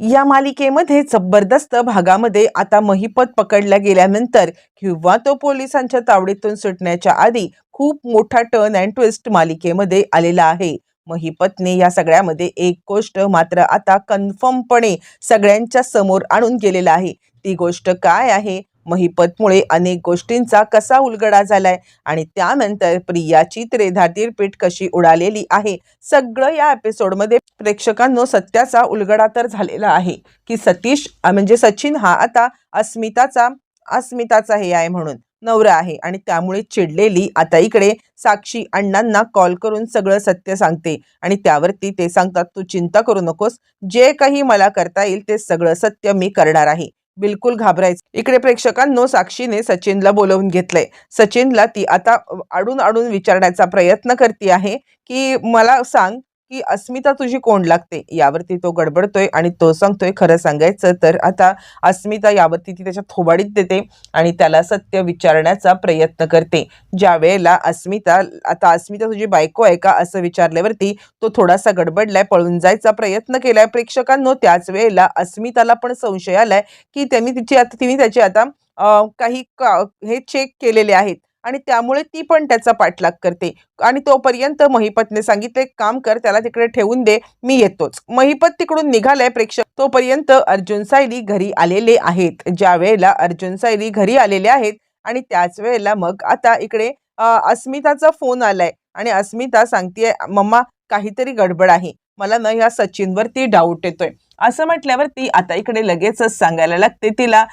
या मालिकेमध्ये जबरदस्त भागामध्ये आता महिपत पकडला गेल्यानंतर किंवा तो पोलिसांच्या तावडीतून सुटण्याच्या आधी खूप मोठा टर्न अँड ट्विस्ट मालिकेमध्ये आलेला आहे. महिपतने या सगळ्यामध्ये एक गोष्ट मात्र आता कन्फर्मपणे सगळ्यांच्या समोर आणून गेलेला आहे. ती गोष्ट काय आहे? महिपतमुळे अनेक गोष्टींचा कसा उलगडा झालाय आणि त्यानंतर प्रियाची त्रेधातीर पीठ कशी उडालेली आहे सगळं या एपिसोडमध्ये प्रेक्षकांनो सत्याचा उलगडा तर झालेला आहे की सतीश म्हणजे सचिन हा आता अस्मिताचा अस्मिताचा हे आहे म्हणून नवरा आहे आणि त्यामुळे चिडलेली आता इकडे साक्षी अण्णांना कॉल करून सगळं सत्य सांगते आणि त्यावरती ते सांगतात तू चिंता करू नकोस जे काही मला करता येईल ते सगळं सत्य मी करणार आहे. बिलकुल घाबरायचं. इकडे प्रेक्षकांनो साक्षीने सचिनला बोलवून घेतलंय. सचिनला ती आता आडून आडून विचारण्याचा प्रयत्न करते आहे की मला सांग की अस्मिता तुझी कोण लागते? यावरती तो गडबडतोय आणि तो सांगतोय खरं सांगायचं तर आता अस्मिता यावरती ती त्याच्या थोबाडीत देते आणि त्याला सत्य विचारण्याचा प्रयत्न करते. ज्या वेळेला अस्मिता आता अस्मिता तुझी बायको आहे का असं विचारल्यावरती तो थोडासा गडबडलाय पळून जायचा प्रयत्न केलाय प्रेक्षकांनो. त्याच वेळेला अस्मिताला पण संशय आलाय की त्यांनी तिची आता तिने त्याची आता काही का- हे चेक केलेले आहेत. आणि त्यामुळे ती पण त्याचा पाठलाग करते. आणि तोपर्यंत महिपतने सांगितले "एक काम कर त्याला तिकडे ठेवून दे मी येतोच. महिपत तिकडून निघालाय प्रेक्षक. तोपर्यंत अर्जुन सायली घरी आलेले आहेत. ज्या वेळेला अर्जुन सायली घरी आलेले आहेत आणि त्याच वेळेला मग आता इकडे अस्मिताचा फोन आलाय. आणि अस्मिता सांगतेय मम्मा काहीतरी गडबड आहे. मला ना या सचिनवरती डाऊट येतोय. असं म्हटल्यावर ती आता इकडे लगेचच सांगायला लागते. तिला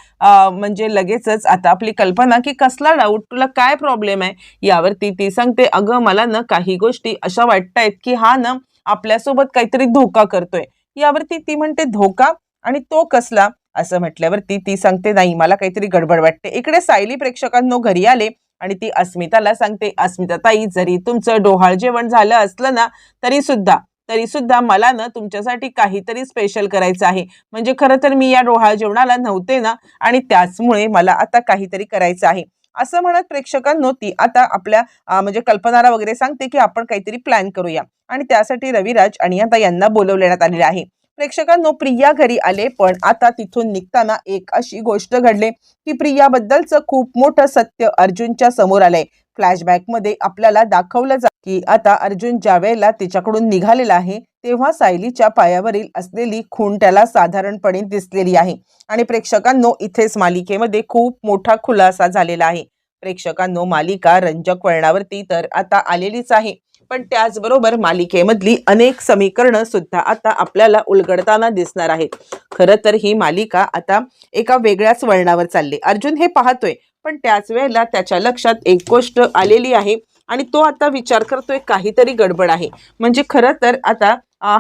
म्हणजे लगेचच आता आपली कल्पना की कसला डाऊट तुला काय प्रॉब्लेम आहे? यावरती ती सांगते अगं मला ना काही गोष्टी अशा वाटतायत की हा ना आपल्यासोबत काहीतरी धोका करतोय. यावरती ती म्हणते धोका? आणि तो कसला? असं म्हटल्यावरती ती सांगते नाही मला काहीतरी गडबड वाटते. इकडे सायली प्रेक्षकांनो घरी आले आणि ती अस्मिताला सांगते अस्मिता ताई जरी तुमचं डोहाळ जेवण झालं असलं ना तरी सुद्धा तरी सुद्धा मला ना तुमच्यासाठी काहीतरी स्पेशल करायचं आहे. म्हणजे खरं तर मी या डोहाळ जेवणाला नव्हते ना आणि त्याचमुळे मला आता काहीतरी करायचं आहे. असं म्हणत प्रेक्षकांनो ती आता आपल्या म्हणजे कल्पनाला वगैरे सांगते की आपण काहीतरी प्लॅन करूया. आणि त्यासाठी रविराज आणि आता यांना बोलवण्यात आलेले आहे. प्रेक्षकांनो प्रिया घरी आले पण आता तिथून निघताना एक अशी गोष्ट घडले की प्रियाबद्दलचं खूप मोठं सत्य अर्जुनच्या समोर आलंय. फ्लॅशबॅकमध्ये आपल्याला दाखवलं जा की आता अर्जुन ज्या वेळेला तिच्याकडून निघालेला आहे तेव्हा सायलीच्या पायावरील असलेली खूण त्याला साधारणपणे दिसलेली आहे. आणि प्रेक्षकांनो इथेच मालिकेमध्ये खूप मोठा खुलासा झालेला आहे. प्रेक्षकांनो मालिका रंजक वळणावरती तर आता आलेलीच आहे. पण त्याचबरोबर मालिकेमधली अनेक समीकरणं सुद्धा आता आपल्याला उलगडताना दिसणार आहेत. खरं तर ही मालिका आता एका वेगळ्याच वळणावर चालली. अर्जुन हे पाहतोय पण त्याच वेळेला त्याच्या लक्षात एक गोष्ट आलेली आहे आणि तो आता विचार करतोय काहीतरी गडबड आहे. म्हणजे खरं तर आता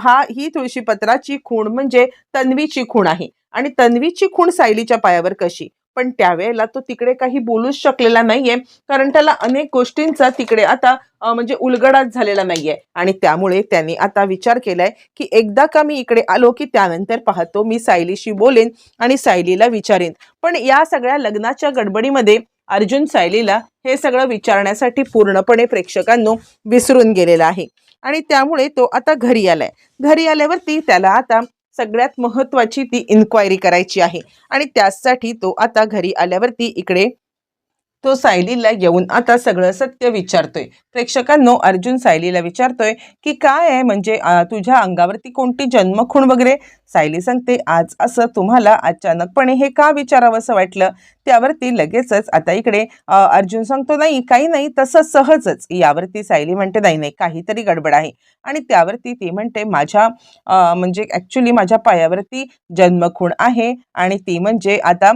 हा ही तुळशीपत्राची खूण म्हणजे तन्वीची खूण आहे. आणि तन्वीची खूण सायलीच्या पायावर कशी? पण त्यावेळेला तो तिकडे काही बोलूच शकलेला नाहीये. कारण त्याला अनेक गोष्टींचा तिकडे आता म्हणजे उलगडाच झालेला नाहीये. आणि त्यामुळे त्यांनी आता विचार केलाय की एकदा का मी इकडे आलो की त्यानंतर पाहतो मी सायलीशी बोलेन आणि सायलीला विचारेन. पण या सगळ्या लग्नाच्या गडबडीमध्ये अर्जुन सायलीला हे सगळं विचारण्यासाठी पूर्णपणे प्रेक्षकांनो विसरून गेलेला आहे. आणि त्यामुळे तो आता घरी आलाय. घरी आल्यावरती त्याला आता सगळ्यात महत्वाची ती इन्क्वायरी करायची आहे. आणि त्यासाठी तो आता घरी आल्यावरती इकडे तो सायलीला येऊन आता सगळं सत्य विचारतोय. प्रेक्षकांनो अर्जुन सायलीला विचारतोय की काय आहे? म्हणजे तुझ्या अंगावरती कोणती जन्मखूण वगैरे? सायली सांगते आज असं तुम्हाला अचानकपणे हे का विचारावं असं वाटलं? त्यावरती लगेचच आता इकडे अर्जुन सांगतो नाही काही नाही तसं सहजच. यावरती सायली म्हणते नाही नाही काहीतरी गडबड आहे. आणि त्यावरती ती म्हणते माझ्या म्हणजे ॲक्च्युली माझ्या पायावरती जन्मखूण आहे. आणि ती म्हणजे आता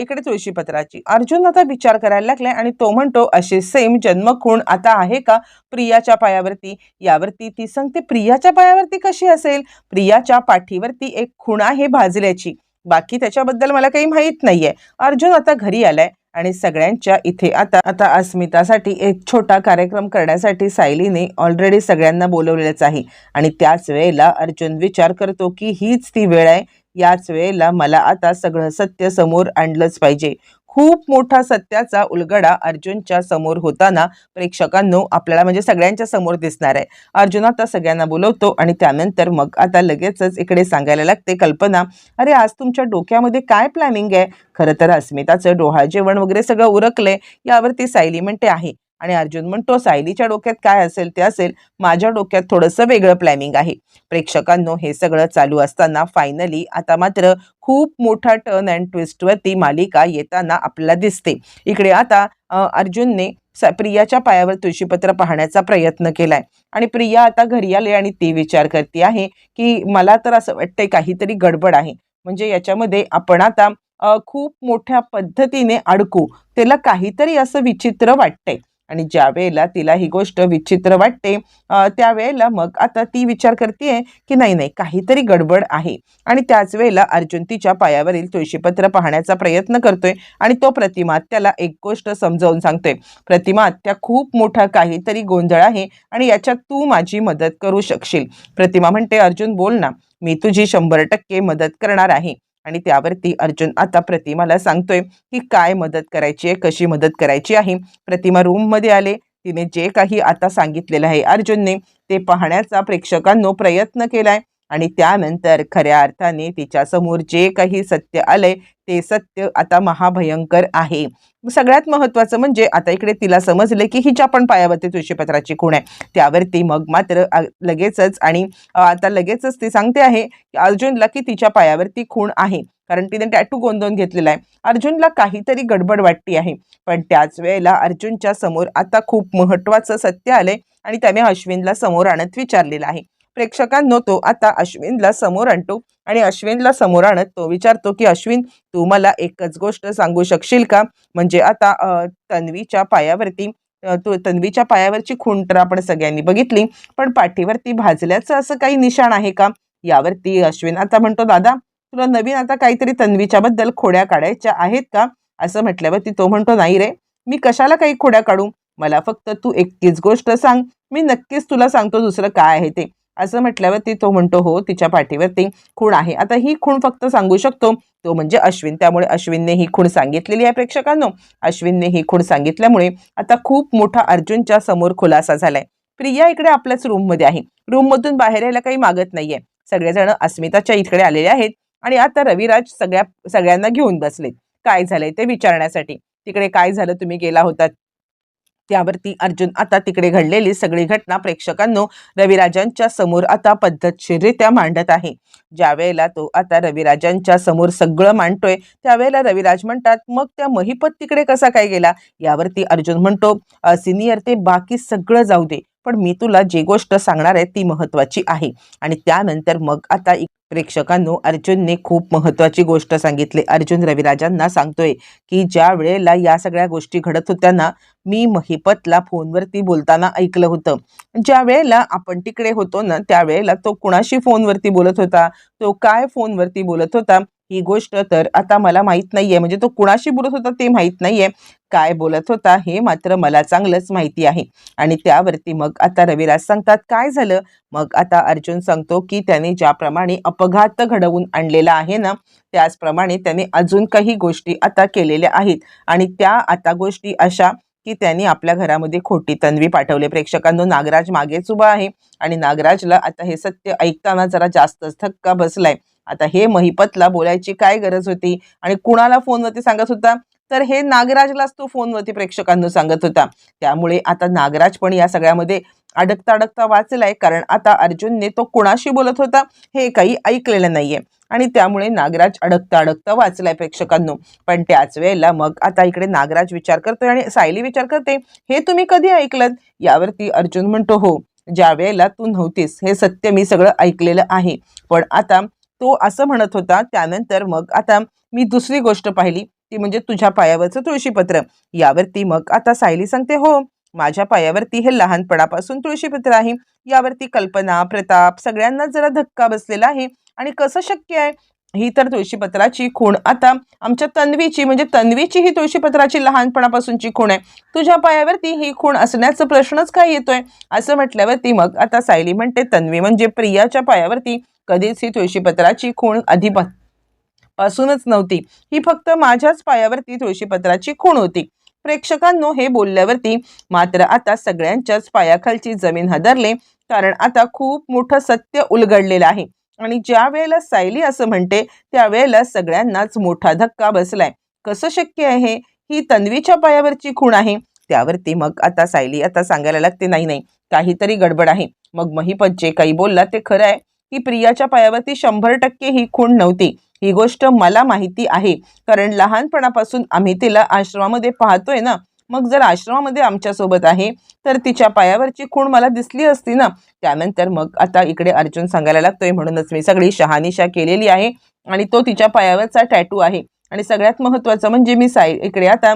इकडे तुळशीपत्राची. अर्जुन आता विचार करायला लागलाय आणि तो म्हणतो असे सेम जन्मखूण आता आहे का प्रियाच्या पायावरती? यावरती ती सांगते प्रियाच्या पायावरती कशी असेल? प्रियाच्या पाठीवरती एक खूण आहे भाजल्याची. बाकी त्याच्याबद्दल मला काही माहीत नाहीये. अर्जुन आता घरी आलाय आणि सगळ्यांच्या इथे आता आता अस्मितासाठी एक छोटा कार्यक्रम करण्यासाठी सायलीने ऑलरेडी सगळ्यांना बोलवलेलंच आहे. आणि त्याच वेळेला अर्जुन विचार करतो की हीच ती वेळ आहे याच वेळेला मला आता सगळं सत्य समोर आणलंच पाहिजे. खूप मोठा सत्याचा उलगडा अर्जुनच्या समोर होताना प्रेक्षकांनो आपल्याला म्हणजे सगळ्यांच्या समोर दिसणार आहे. अर्जुन आता सगळ्यांना बोलवतो आणि त्यानंतर मग आता लगेचच इकडे सांगायला लागते कल्पना अरे आज तुमच्या डोक्यामध्ये काय प्लॅनिंग आहे? खरं तर अस्मिताचं डोहाळ जेवण वगैरे सगळं उरकलंय. यावरती सायली म्हणते आहे आणि अर्जुन म्हणतो सायलीच्या डोक्यात काय असेल ते असेल माझ्या डोक्यात थोडंसं वेगळं प्लॅनिंग आहे. प्रेक्षकांनो हे सगळं चालू असताना फायनली आता मात्र खूप मोठा टर्न अँड ट्विस्टवरती मालिका येताना आपल्याला दिसते. इकडे आता अर्जुनने स- प्रियाच्या पायावर तुळशीपत्र पाहण्याचा प्रयत्न केलाय. आणि प्रिया आता घरी आले आणि ती विचार करते आहे की मला तर असं वाटतंय काहीतरी गडबड आहे. म्हणजे याच्यामध्ये आपण आता खूप मोठ्या पद्धतीने अडकू. त्याला काहीतरी असं विचित्र वाटतंय. आणि ज्या वेळेला तिला ही गोष्ट विचित्र वाटते त्यावेळेला मग आता ती विचार करते की नाही नाही काहीतरी गडबड आहे. आणि त्याच वेळेला अर्जुन तिच्या पायावरील तुळशीपत्र पाहण्याचा प्रयत्न करतोय आणि तो प्रतिमा त्याला एक गोष्ट समजावून सांगतोय. प्रतिमा त्या खूप मोठा काहीतरी गोंधळ आहे आणि याच्यात तू माझी मदत करू शकशील. प्रतिमा म्हणते अर्जुन बोल ना. मी तुझी शंभर टक्के मदत करणार आहे. आणि त्यावरती अर्जुन आता प्रतिमाला सांगतोय की काय मदत करायची आहे कशी मदत करायची आहे. प्रतिमा रूममध्ये आले. तिने जे काही आता सांगितलेलं आहे अर्जुनने ते पाहण्याचा प्रेक्षकांनो प्रयत्न केलाय. आणि त्यानंतर खऱ्या अर्थाने तिच्या समोर जे काही सत्य आलंय ते सत्य आता महाभयंकर आहे. सगळ्यात महत्वाचं म्हणजे आता इकडे तिला समजले की हिच्या पण पायावरती तुळशीपत्राची खूण आहे. त्यावरती मग मात्र लगेचच आणि आता लगेचच ती सांगते आहे की अर्जुनला की तिच्या पायावरती खूण आहे. कारण तिने टॅटू गोंधळून घेतलेला आहे. अर्जुनला काहीतरी गडबड वाटती आहे. पण त्याच वेळेला अर्जुनच्या समोर आता खूप महत्वाचं सत्य आलंय आणि त्याने अश्विनला समोर आणत विचारलेलं आहे. प्रेक्षकांनो तो आता अश्विनला समोर आणतो. आणि अश्विनला समोर आणत तो विचारतो की अश्विन तू मला एकच गोष्ट सांगू शकशील का? म्हणजे आता तन्वीच्या पायावरती तू तो तन्वीच्या पायावरची खूण तर आपण सगळ्यांनी बघितली पण पाठीवरती भाजल्याचं असं काही निशाण आहे का? यावरती अश्विन आता म्हणतो दादा तुला नवीन आता काहीतरी तन्वीच्या बद्दल खोड्या काढायच्या आहेत का? असं म्हटल्यावरती तो म्हणतो नाही रे मी कशाला काही खोड्या काढू? मला फक्त तू एकटीच गोष्ट सांग. मी नक्कीच तुला सांगतो दुसरं काय आहे ते. असं म्हटल्यावरती तो म्हणतो हो तिच्या पाठीवरती खूण आहे. आता ही खूण फक्त सांगू शकतो तो म्हणजे अश्विन. त्यामुळे अश्विनने ही खूण सांगितलेली आहे प्रेक्षकांनो. अश्विनने ही खूण सांगितल्यामुळे आता खूप मोठा अर्जुनच्या समोर खुलासा झालाय. प्रिया इकडे आपल्याच रूममध्ये आहे. रूममधून बाहेर यायला काही मागत नाहीये. सगळेजण अस्मिताच्या इकडे आलेले आहेत आणि आता रविराज सगळ्या सगळ्यांना घेऊन बसलेत. काय झालंय ते विचारण्यासाठी. तिकडे काय झालं? तुम्ही गेला होतात त्यावरती अर्जुन आता तिकडे घडलेली सगळी घटना प्रेक्षकांनो रविराजांच्या समोर आता पद्धतशीररित्या मांडत आहे. ज्या वेळेला तो आता रविराजांच्या समोर सगळं मांडतोय त्यावेळेला रविराज म्हणतात मग त्या महिपत तिकडे कसा काय गेला? यावरती अर्जुन म्हणतो सिनियर ते बाकी सगळं जाऊ दे. पण मी तुला जी गोष्ट सांगणार आहे ती महत्वाची आहे. आणि त्यानंतर मग आता प्रेक्षकांनो अर्जुनने खूप महत्वाची गोष्ट सांगितली. अर्जुन रविराजांना सांगतोय की ज्या वेळेला या सगळ्या गोष्टी घडत होत्या ना मी महिपतला फोनवरती बोलताना ऐकलं होतं. ज्या वेळेला आपण तिकडे होतो ना त्यावेळेला तो कुणाशी फोनवरती बोलत होता? तो काय फोनवरती बोलत होता? ही गोष्ट तर आता मला माहीत नाहीये. म्हणजे तो कुणाशी बोलत होता ते माहीत नाहीये. काय बोलत होता हे मात्र मला चांगलंच माहिती आहे. आणि त्यावरती मग आता रविराज सांगतात काय झालं? मग आता अर्जुन सांगतो की त्याने ज्याप्रमाणे अपघात घडवून आणलेला आहे ना त्याचप्रमाणे त्याने अजून काही गोष्टी आता केलेल्या आहेत. आणि त्या आता गोष्टी अशा की त्यांनी आपल्या घरामध्ये खोटी तन्वी पाठवले. प्रेक्षकांनो नागराज मागेच उभा आहे. आणि नागराजला आता हे सत्य ऐकताना जरा जास्तच धक्का बसलाय. आता हे महिपतला बोलायची काय गरज होती? आणि कुणाला फोनवरती सांगत होता? तर हे नागराजलाच तो फोनवरती प्रेक्षकांना सांगत होता. त्यामुळे आता नागराज पण या सगळ्यामध्ये अडकता अडकता वाचलाय कारण आता अर्जुनने तो कुणाशी बोलत होता हे काही ऐकलेलं नाहीये. आणि त्यामुळे नागराज अडकता अडकता वाचलाय प्रेक्षकांनो. पण त्याच वेळेला मग आता इकडे नागराज विचार करतोय आणि सायली विचार करते हे तुम्ही कधी ऐकलं यावरती अर्जुन म्हणतो हो ज्या वेळेला तू नव्हतीस हे सत्य मी सगळं ऐकलेलं आहे. पण आता तो असं म्हणत होता त्यानंतर मग आता मी दुसरी गोष्ट पाहिली ती म्हणजे तुझ्या पायावरचं तुळशीपत्र. यावरती मग आता सायली सांगते हो माझ्या पायावरती हे लहानपणापासून तुळशीपत्र आहे. यावरती कल्पना प्रताप सगळ्यांना जरा धक्का बसलेला आहे. आणि कसं शक्य आहे? ही तर तुळशीपत्राची खूण. आता आमच्या तन्वीची म्हणजे तन्वीची ही तुळशीपत्राची लहानपणापासूनची खूण आहे. तुझ्या पायावरती ही खूण असण्याचा प्रश्नच काय येतोय? असं म्हटल्यावरती मग आता सायली म्हणते तन्वी म्हणजे प्रियाच्या पायावरती कधीच ही तुळशीपत्राची खूण आधी पासूनच नव्हती. ही फक्त माझ्याच पायावरती तुळशीपत्राची खूण होती. प्रेक्षकांनो हे बोलल्यावरती मात्र आता सगळ्यांच्याच पायाखालची जमीन हदरले कारण आता खूप मोठं सत्य उलगडलेलं आहे. आणि ज्या वेळेला सायली असं म्हणते त्यावेळेला सगळ्यांनाच मोठा धक्का बसलाय. कसं शक्य आहे? ही तन्वीच्या पायावरची खूण आहे. त्यावरती मग आता सायली आता सांगायला लागते नाही नाही काहीतरी गडबड आहे. मग महिपत जे काही बोलला ते खरं आहे. की प्रियाच्या पायावरती शंभर टक्के ही खूण नव्हती. ही गोष्ट मला माहिती आहे. कारण लहानपणापासून आम्ही तिला आश्रमामध्ये पाहतोय ना. मग जर आश्रमामध्ये आमच्यासोबत आहे तर तिच्या पायावरची खूण मला दिसली असती ना. त्यानंतर मग आता इकडे अर्जुन सांगायला लागतोय म्हणूनच मी सगळी शहानिशा केलेली आहे आणि तो तिच्या पायावरचा टॅटू आहे. आणि सगळ्यात महत्त्वाचं म्हणजे मी साय इकडे आता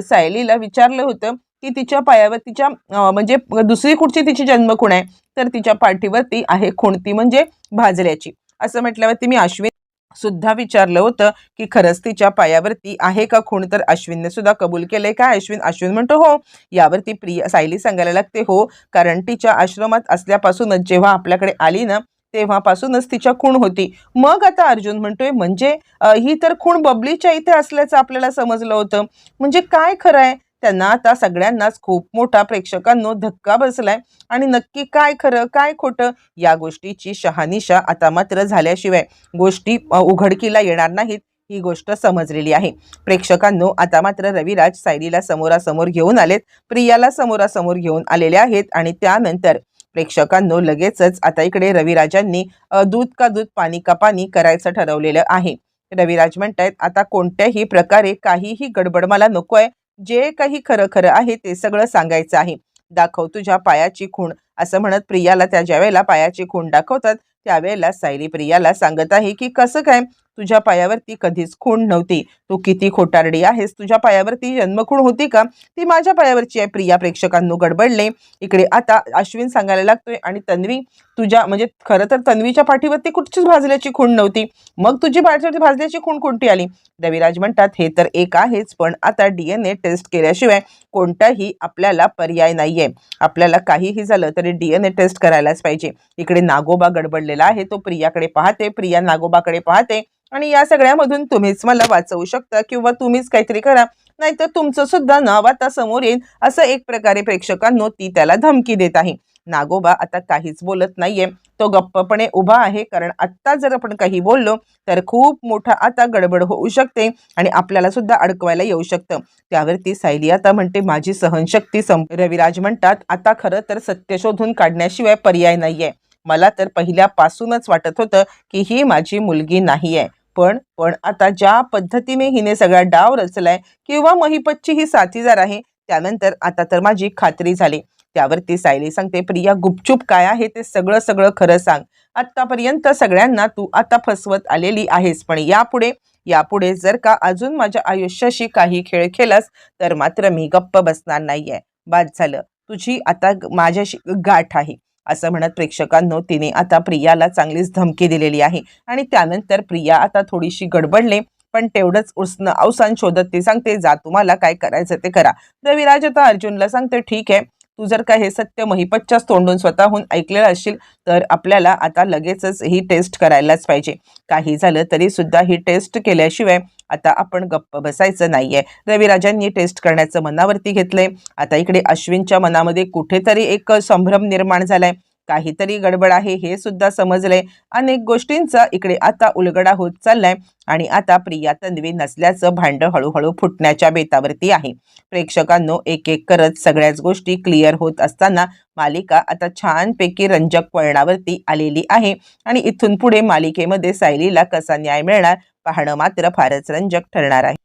सायलीला विचारलं होतं की तिच्या पायावर तिच्या म्हणजे दुसरी कुठची तिची जन्मखूण आहे तर तिच्या पाठीवरती आहे खूण ती म्हणजे भाजल्याची. असं म्हटल्यावरती मी अश्विन सुद्धा विचारलं होतं की खरंच तिच्या पायावरती आहे का खूण? तर अश्विनने सुद्धा कबूल केले का अश्विन? अश्विन म्हणतो हो यावरती प्रिया सायली सांगायला लागते हो कारण तिच्या आश्रमात असल्यापासूनच जेव्हा आपल्याकडे आली ना तेव्हापासूनच तिच्या खूण होती. मग आता अर्जुन म्हणतोय म्हणजे ही तर खूण बबलीच्या इथे असल्याचं आपल्याला समजलं होतं. म्हणजे काय खरं आहे? त्यांना आता सगळ्यांनाच खूप मोठा प्रेक्षकांनो धक्का बसलाय. आणि नक्की काय खरं काय खोटं? या गोष्टीची शहानिशा आता मात्र झाल्याशिवाय गोष्टी उघडकीला येणार नाहीत ही गोष्ट समजलेली आहे. प्रेक्षकांनो आता मात्र रविराज सायलीला समोरासमोर घेऊन आलेत. प्रियाला समोरासमोर घेऊन आलेले आहेत आणि त्यानंतर प्रेक्षकांनो लगेचच आता इकडे रविराजांनी दूध का दूध पाणी का पाणी करायचं ठरवलेलं आहे. रविराज म्हणतायत आता कोणत्याही प्रकारे काहीही गडबड मला नको आहे जे काही खरं खरं आहे ते सगळं सांगायचं आहे. दाखव तुझ्या पायाची खूण असं म्हणत प्रियाला त्या ज्या वेळेला पायाची खूण दाखवतात त्यावेळेला सायली प्रियाला सांगत आहे की कसं काय? तुझ्या पायावरती कधीच खूण नव्हती. तू किती खोटारडी आहेस? तुझ्या पायावरती जन्मखूण होती का? ती माझ्या पायावरची आहे. प्रिया प्रेक्षकांनो गडबडले. इकडे आता अश्विन सांगायला लागतोय आणि तन्वी तुझ्या म्हणजे खरं तर तन्वीच्या पाठीवरती कुठचीच भाजल्याची खूण नव्हती. मग तुझी पाठीवरती भाजल्याची खूण कोणती आली? रविराज म्हणतात हे तर एक आहेच पण आता डीएनए टेस्ट केल्याशिवाय कोणताही आपल्याला पर्याय नाहीये. आपल्याला काहीही झालं तरी डीएनए टेस्ट करायलाच पाहिजे. इकडे नागोबा गडबडले गडबडलेला आहे. तो प्रियाकडे पाहते प्रिया नागोबाकडे पाहते आणि या सगळ्यामधून तुम्हीच मला वाचवू शकता किंवा तुम्हीच काहीतरी करा. नाहीतर तुमचं सुद्धा नाव आता समोर येईल असं एक प्रकारे प्रेक्षकांनो ती त्याला धमकी देत आहे. नागोबा आता काहीच बोलत नाहीये. तो गप्पपणे उभा आहे. कारण आत्ता जर आपण काही बोललो तर खूप मोठा आता गडबड होऊ शकते आणि आपल्याला सुद्धा अडकवायला येऊ शकतं. त्यावरती सायली आता म्हणते माझी सहनशक्ती संप रविराज म्हणतात आता खरं तर सत्य शोधून काढण्याशिवाय पर्याय नाहीये. मला तर पहिल्यापासूनच वाटत होतं की ही माझी मुलगी नाही आहे पण पण आता ज्या पद्धतीने हिने सगळा डाव रचलाय किंवा महिपतची ही साथीदार आहे त्यानंतर आता तर माझी खात्री झाली. त्यावरती सायली सांगते प्रिया गुपचूप काय आहे ते सगळं सगळं खरं सांग. आत्तापर्यंत सगळ्यांना तू आता फसवत आलेली आहेस पण यापुढे यापुढे जर का अजून माझ्या आयुष्याशी काही खेळ खेळलास तर मात्र मी गप्प बसणार नाहीये. बाद झालं. तुझी आता माझ्याशी गाठ आहे. असं म्हणत प्रेक्षकांनो तिने आता प्रियाला चांगलीच धमकी दिलेली आहे. आणि त्यानंतर प्रिया आता थोडीशी गडबडले पण तेवढंच उसनं अवसान शोधत ती सांगते जा तुम्हाला काय करायचं ते करा. रविराज आता अर्जुनला सांगते ठीक आहे तू जर का हे सत्य महिपतच्याच तोंडून स्वतःहून ऐकलेलं असशील तर आपल्याला आता लगेचच ही टेस्ट करायलाच पाहिजे. काही झालं तरी सुद्धा ही टेस्ट केल्याशिवाय आता आपण गप्प बसायचं नाहीये. रविराजांनी टेस्ट करण्याचं मनावरती घेतलंय. आता इकडे अश्विनच्या मनामध्ये कुठेतरी एक संभ्रम निर्माण झालाय. काहीतरी गडबड आहे हे सुद्धा समजलंय. अनेक गोष्टींचा इकडे आता उलगडा होत चाललाय आणि आता प्रिया तन्वी नसल्याचं भांड हळूहळू फुटण्याच्या बेतावरती आहे. प्रेक्षकांनो एक एक करत सगळ्याच गोष्टी क्लिअर होत असताना मालिका आता छानपैकी रंजक वळणावरती आलेली आहे आणि इथून पुढे मालिकेमध्ये सायलीला कसा न्याय मिळणार पाहणं मात्र फारच रंजक ठरणार आहे.